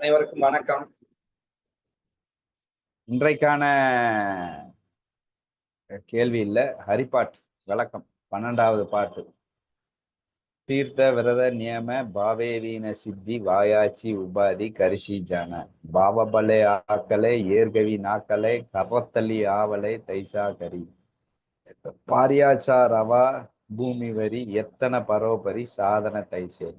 அனைவருக்கும் வணக்கம். இன்றைக்கான கேள்வி இல்ல. ஹரிபாட் விளக்கம் பன்னெண்டாவது பாட்டு. தீர்த்த விரத நியம பாவேவீன சித்தி வாயாச்சி உபாதி கரிஷி ஜன. பாவபலே ஆக்கலை ஏர்கவி நாக்கலை கரத்தலி ஆவலை தைசா கரி பாரியாச்சா ரவா பூமி வரி எத்தனை பரோபரி சாதன தைசே.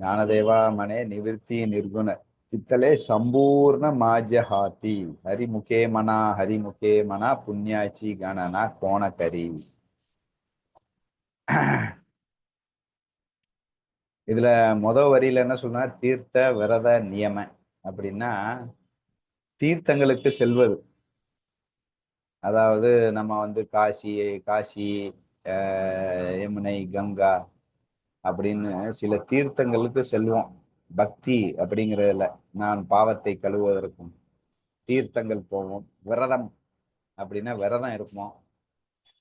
ஞானதேவா மனே நிவிற்த்தி நிர்குண. சித்தலே சம்பூர்ண மாஜஹாத்தி ஹரிமுகே மனா ஹரிமுகே மனா புண்ணியாச்சி கணனா கோணக்கரி இதுல முத வரியில என்ன சொல்றா தீர்த்த விரத நியம. அப்படின்னா தீர்த்தங்களுக்கு செல்வது. அதாவது நம்ம வந்து காசி காசி யமுனை கங்கா அப்படின்னு சில தீர்த்தங்களுக்கு செல்வோம். பக்தி அப்படிங்கிறதுல நான் பாவத்தை கழுவுவதற்கும் தீர்த்தங்கள் போவோம். விரதம் அப்படின்னா விரதம் இருப்போம்.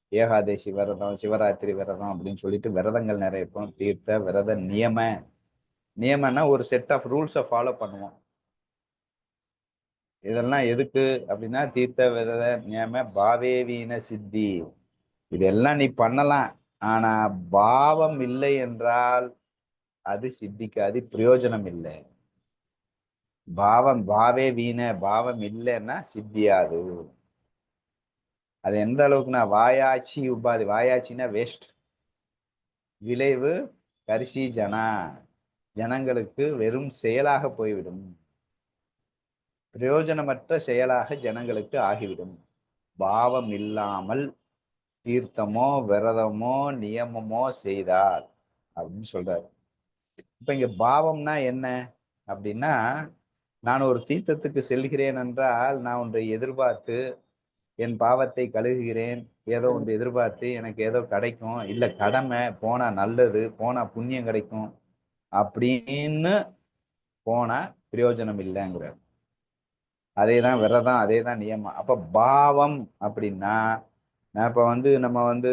ஏகாதேசி விரதம் சிவராத்திரி விரதம் அப்படின்னு சொல்லிட்டு விரதங்கள் நிறைய இருப்போம். தீர்த்த விரத நியம. நியமன்னா ஒரு செட் ஆஃப் ரூல்ஸை ஃபாலோ பண்ணுவோம். இதெல்லாம் எதுக்கு அப்படின்னா தீர்த்த விரத நியம பாவேவீன சித்தி. இதெல்லாம் நீ பண்ணலாம். ஆனா பாவம் இல்லை என்றால் அது சித்திக்காது பிரயோஜனம் இல்லை. பாவம் பாவே வீண பாவம் இல்லைன்னா சித்தியாது. அது எந்த அளவுக்குன்னா வாயாச்சி உபாதி வாயாச்சின்னா வேஸ்ட் விளைவு கரிசி ஜனா ஜனங்களுக்கு வெறும் செயலாக போய்விடும். பிரயோஜனமற்ற செயலாக ஜனங்களுக்கு ஆகிவிடும். பாவம் இல்லாமல் தீர்த்தமோ விரதமோ நியமமோ செய்தார் அப்படின்னு சொல்றாரு. இப்ப இங்க பாவம்னா என்ன அப்படின்னா நான் ஒரு தீர்த்தத்துக்கு செல்கிறேன் என்றால் நான் ஒன்றை எதிர்பார்த்து என் பாவத்தை கழுகுகிறேன். ஏதோ ஒன்று எதிர்பார்த்து எனக்கு ஏதோ கிடைக்கும். இல்ல கடமை போனா நல்லது போனா புண்ணியம் கிடைக்கும் அப்படின்னு போனா பிரயோஜனம் இல்லைங்கிறார். அதே தான் விரதம் அதே தான் நியமம். அப்ப பாவம் அப்படின்னா நான் இப்போ வந்து நம்ம வந்து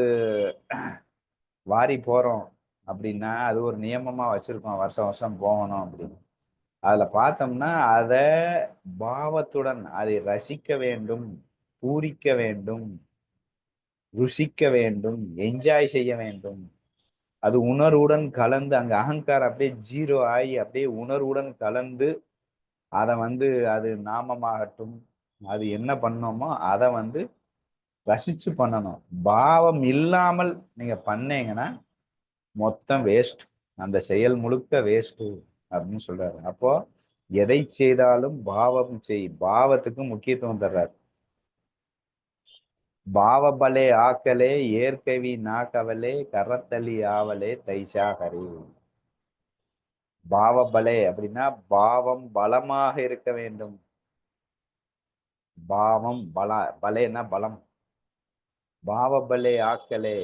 வாரி போகிறோம் அப்படின்னா அது ஒரு நியமமாக வச்சுருக்கோம். வருஷம் வருஷம் போகணும் அப்படின்னு. அதில் பார்த்தோம்னா அதை பாவத்துடன் அதை ரசிக்க வேண்டும் பூரிக்க வேண்டும் ருசிக்க வேண்டும் என்ஜாய் செய்ய வேண்டும். அது உணர்வுடன் கலந்து அங்கே அகங்காரம் அப்படியே ஜீரோ ஆகி அப்படியே உணர்வுடன் கலந்து அதை வந்து அது நாமமாகட்டும் அது என்ன பண்ணோமோ அதை வந்து ரசிச்சு பண்ணணும். பாவம் இல்லாமல் நீங்க பண்ணீங்கன்னா மொத்தம் வேஸ்ட் அந்த செயல் முழுக்க வேஸ்ட் அப்படின்னு சொல்றாரு. அப்போ எதை செய்தாலும் பாவம் செய். பாவத்துக்கு முக்கியத்துவம் தர்றாரு. பாவபலே ஆக்கலே ஏற்கவி நாக்கவலே கரத்தளி ஆவலே தைசா ஹரி பாவபலே அப்படின்னா பாவம் பலமாக இருக்க வேண்டும். பாவம் பல பலேன்னா பலம். பாவபலே ஆக்கலே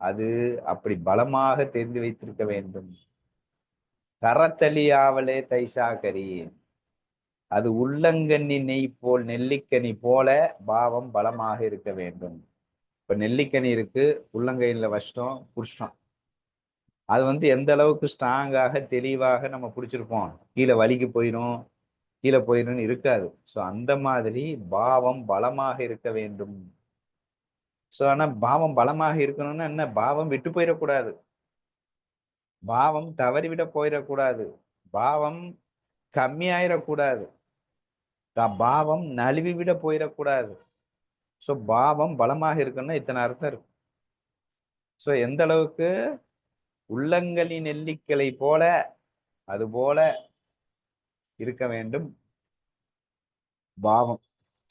அது அப்படி பலமாக தெரிந்து வைத்திருக்க வேண்டும். கரத்தளியாவலே தைசாகரி அது உள்ளங்கண்ணி நெய் போல் நெல்லிக்கனி போல பாவம் பலமாக இருக்க வேண்டும். இப்ப நெல்லிக்கனி இருக்கு உள்ளங்கையில வஷ்டம் புருஷம் அது வந்து எந்த அளவுக்கு ஸ்ட்ராங்காக தெளிவாக நம்ம பிடிச்சிருப்போம் கீழே வலிக்கு போயிடும் கீழே போயிடும்னு இருக்காது. ஸோ அந்த மாதிரி பாவம் பலமாக இருக்க வேண்டும். ஸோ ஆனால் பாவம் பலமாக இருக்கணும்னா என்ன? பாவம் விட்டு போயிடக்கூடாது. பாவம் தவறிவிட போயிடக்கூடாது. பாவம் கம்மியாயிடக்கூடாது. பாவம் நழுவி விட போயிடக்கூடாது. ஸோ பாவம் பலமாக இருக்குன்னா இத்தனை அர்த்தம் இருக்கும் ஸோ எந்த அளவுக்கு? உள்ளங்களின் நெல்லிக்கலை போல அது போல இருக்க வேண்டும். பாவம்.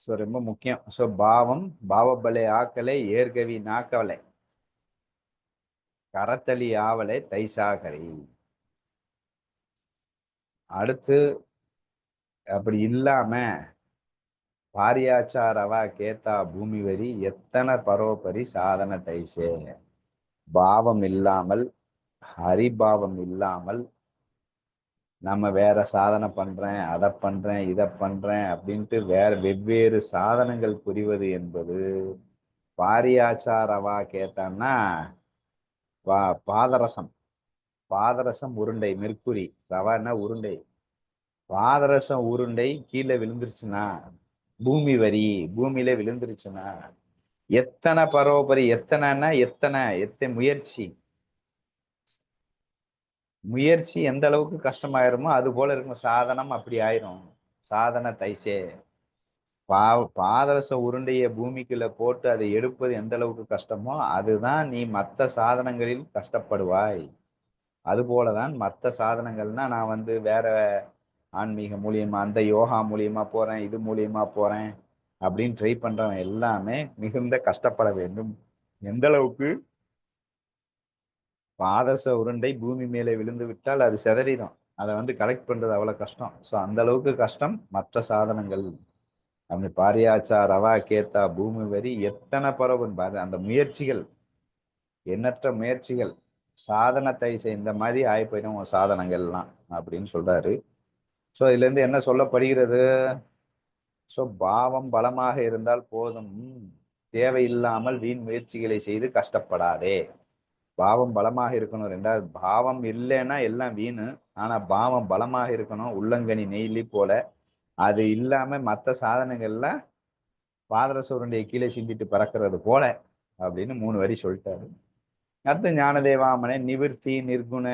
ஸோ ரொம்ப முக்கியம். ஸோ பாவம் பாவபலை ஆக்கலை ஏற்கவி நாக்கவலை. கரத்தளி ஆவலை தைசாகரி. அடுத்து அப்படி இல்லாம பாரியாச்சாரவா கேத்தா பூமி வரி எத்தனை பரோபரி சாதன தைசே. பாவம் இல்லாமல் ஹரிபாவம் இல்லாமல் நம்ம வேற சாதனை பண்றேன் அதை பண்றேன் இதை பண்றேன் அப்படின்ட்டு வேற வெவ்வேறு சாதனங்கள் புரிவது என்பது பாரியாச்சாரவா கேட்டான்னா வா பாதரசம். பாதரசம் உருண்டை மெர்க்குரி ரவான்னா உருண்டை. பாதரசம் உருண்டை கீழே விழுந்துருச்சுன்னா பூமி வரி பூமியில விழுந்துருச்சுன்னா எத்தனை பரோபரி எத்தனைன்னா எத்தனை எத்தனை முயற்சி. முயற்சி எந்த அளவுக்கு கஷ்டமாயிருமோ அது போல இருக்கும். சாதனம் அப்படி ஆயிரும். சாதன தைசே. பா பாதரச உருண்டையை பூமிக்குள்ள போட்டு அதை எடுப்பது எந்த அளவுக்கு கஷ்டமோ அதுதான் நீ மற்ற சாதனங்களில் கஷ்டப்படுவாய். அது போலதான் மற்ற சாதனங்கள்னா நான் வந்து வேற ஆன்மீக மூலியமா அந்த யோகா மூலியமா போறேன் இது மூலியமா போறேன் அப்படின்னு ட்ரை பண்றவன் எல்லாமே மிகுந்த கஷ்டப்பட வேண்டும். எந்த அளவுக்கு பாதச உருண்டை பூமி மேலே விழுந்து விட்டால் அது செதறிடும். அதை வந்து கலெக்ட் பண்றது அவ்வளவு கஷ்டம். ஸோ அந்த அளவுக்கு கஷ்டம். மற்ற சாதனங்கள் அப்படி பாரியாச்சா ரவா கேத்தா பூமி வரி எத்தனை பரவன் பாரு அந்த முயற்சிகள் எண்ணற்ற முயற்சிகள். சாதனத்தை இந்த மாதிரி ஆகி போயிடும் சாதனங்கள்லாம் அப்படின்னு சொல்றாரு. ஸோ இதுல இருந்து என்ன சொல்லப்படுகிறது? ஸோ பாவம் பலமாக இருந்தால் போதும். தேவையில்லாமல் வீண் முயற்சிகளை செய்து கஷ்டப்படாதே. பாவம் பலமாக இருக்கணும். ரெண்டாவது பாவம் இல்லைன்னா எல்லாம் வீணு. ஆனா பாவம் பலமாக இருக்கணும். உள்ளங்கனி நெய்லி போல. அது இல்லாம மற்ற சாதனங்கள்லாம் பாதரச கீழே சிந்திட்டு பறக்கிறது போல அப்படின்னு மூணு வரி சொல்லிட்டாரு. அடுத்து ஞானதேவாமனை நிவர்த்தி நிர்குண.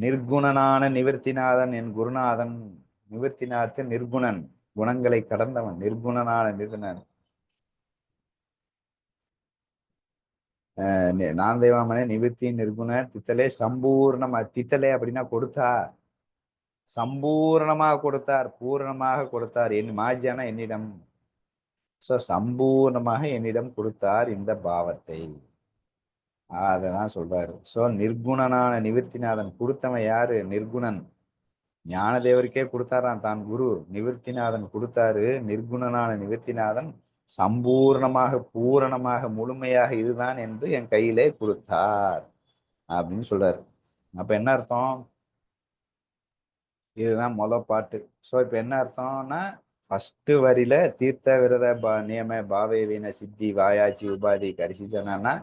நிர்குணனான நிவர்த்திநாதன் என் குருநாதன். நிவர்த்திநாத்து நிர்குணன். குணங்களை கடந்தவன். நிர்குணனான நிர்குணன். நான் தெய்வாமனே நிவர்த்தி நிர்குண தித்தலே சம்பூர்ணமா தித்தலே அப்படின்னா கொடுத்தார். சம்பூர்ணமாக கொடுத்தார் பூரணமாக கொடுத்தார். என் மாஜியான என்னிடம். சோ சம்பூர்ணமாக என்னிடம் கொடுத்தார் இந்த பாவத்தை. அததான் சொல்றாரு. சோ நிர்குணனான நிவர்த்திநாதன் கொடுத்தவன் யாரு? நிர்குணன். ஞானதேவருக்கே கொடுத்தாரான் தான் குரு. நிவர்த்திநாதன் கொடுத்தாரு. நிர்குணனான நிவர்த்திநாதன் சம்பூர்ணமாக பூரணமாக முழுமையாக இதுதான் என்று என் கையிலே கொடுத்தார் அப்படின்னு சொல்றாரு. அப்ப என்ன அர்த்தம்? இதுதான் முத பாட்டு. ஸோ இப்போ என்ன அர்த்தம்னா ஃபர்ஸ்ட் வரியில தீர்த்த விரத பா நியம பாவே வீண சித்தி வாயாச்சி உபாதி கரிசிச்சனா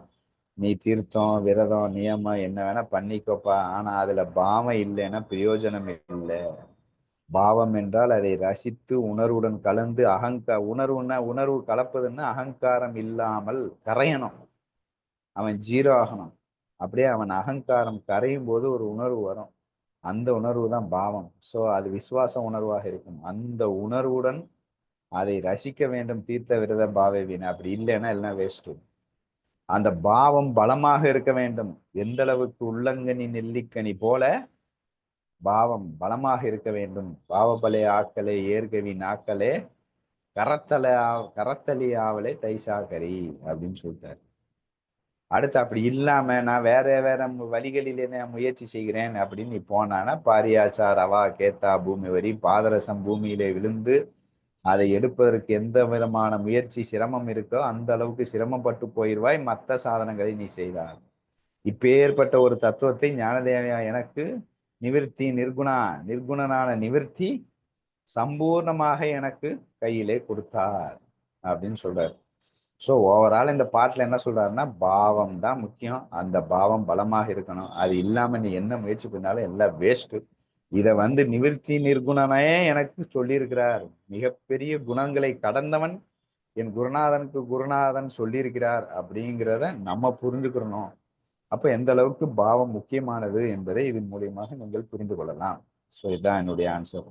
நீ தீர்த்தம் விரதம் நியமம் என்ன வேணா பண்ணிக்கோப்பா. ஆனா அதுல பாவம் இல்லைன்னா பிரயோஜனம் இல்லை. பாவம் என்றால் அதை ரசித்து உணர்வுடன் கலந்து அகங்கா உணர்வுன்னா உணர்வு கலப்பதுன்னா அகங்காரம் இல்லாமல் கரையணும். அவன் ஜீரோ ஆகணும் அப்படியே அவன் அகங்காரம் கரையும் போது ஒரு உணர்வு வரும். அந்த உணர்வு தான் பாவம். ஸோ அது விசுவாச உணர்வாக இருக்கும். அந்த உணர்வுடன் அதை ரசிக்க வேண்டும் தீர்த்த விரத பாவேவின் அப்படி இல்லைன்னா எல்லாம் வேஸ்ட்டு அந்த பாவம் பலமாக இருக்க வேண்டும். எந்த அளவுக்கு உள்ளங்கனி நெல்லிக்கனி போல பாவம் பலமாக இருக்க வேண்டும். பாவபலே ஆக்களே ஏற்கவி நாக்களே கரத்தலை கரத்தலி ஆவலே தைசாகரி அப்படின்னு சொல்லிட்டாரு. அடுத்து அப்படி இல்லாம நான் வேற வேற வழிகளிலே நான் முயற்சி செய்கிறேன் அப்படின்னு நீ போனானா பாரியாச்சா ரவா கேத்தா பூமி வரி பாதரசம் பூமியிலே விழுந்து அதை எடுப்பதற்கு எந்த விதமான முயற்சி சிரமம் இருக்கோ அந்த அளவுக்கு சிரமப்பட்டு போயிடுவாய். மற்ற சாதனங்களை நீ செய்தார் இப்பேற்பட்ட ஒரு தத்துவத்தை ஞானதேவையா எனக்கு நிவிற்த்தி நிர்குணா நிர்குணனான நிவிற்த்தி சம்பூர்ணமாக எனக்கு கையிலே கொடுத்தார் அப்படின்னு சொல்றாரு. ஸோ ஓவரால் இந்த பாட்டில் என்ன சொல்றாருன்னா பாவம் தான் முக்கியம். அந்த பாவம் பலமாக இருக்கணும். அது இல்லாம நீ என்ன முயற்சி பண்ணாலும் எல்லாம் வேஸ்ட்டு இதை வந்து நிவிற்த்தி நிர்குணனே எனக்கு சொல்லியிருக்கிறார். மிகப்பெரிய குணங்களை கடந்தவன் என் குருநாதனுக்கு குருநாதன் சொல்லியிருக்கிறார் அப்படிங்கிறத நம்ம புரிஞ்சுக்கிறணும் அப்ப எந்த அளவுக்கு பாவம் முக்கியமானது என்பதை இதன் மூலியமாக நீங்கள் புரிந்து கொள்ளலாம். ஸோ இதுதான் என்னுடைய ஆன்சர்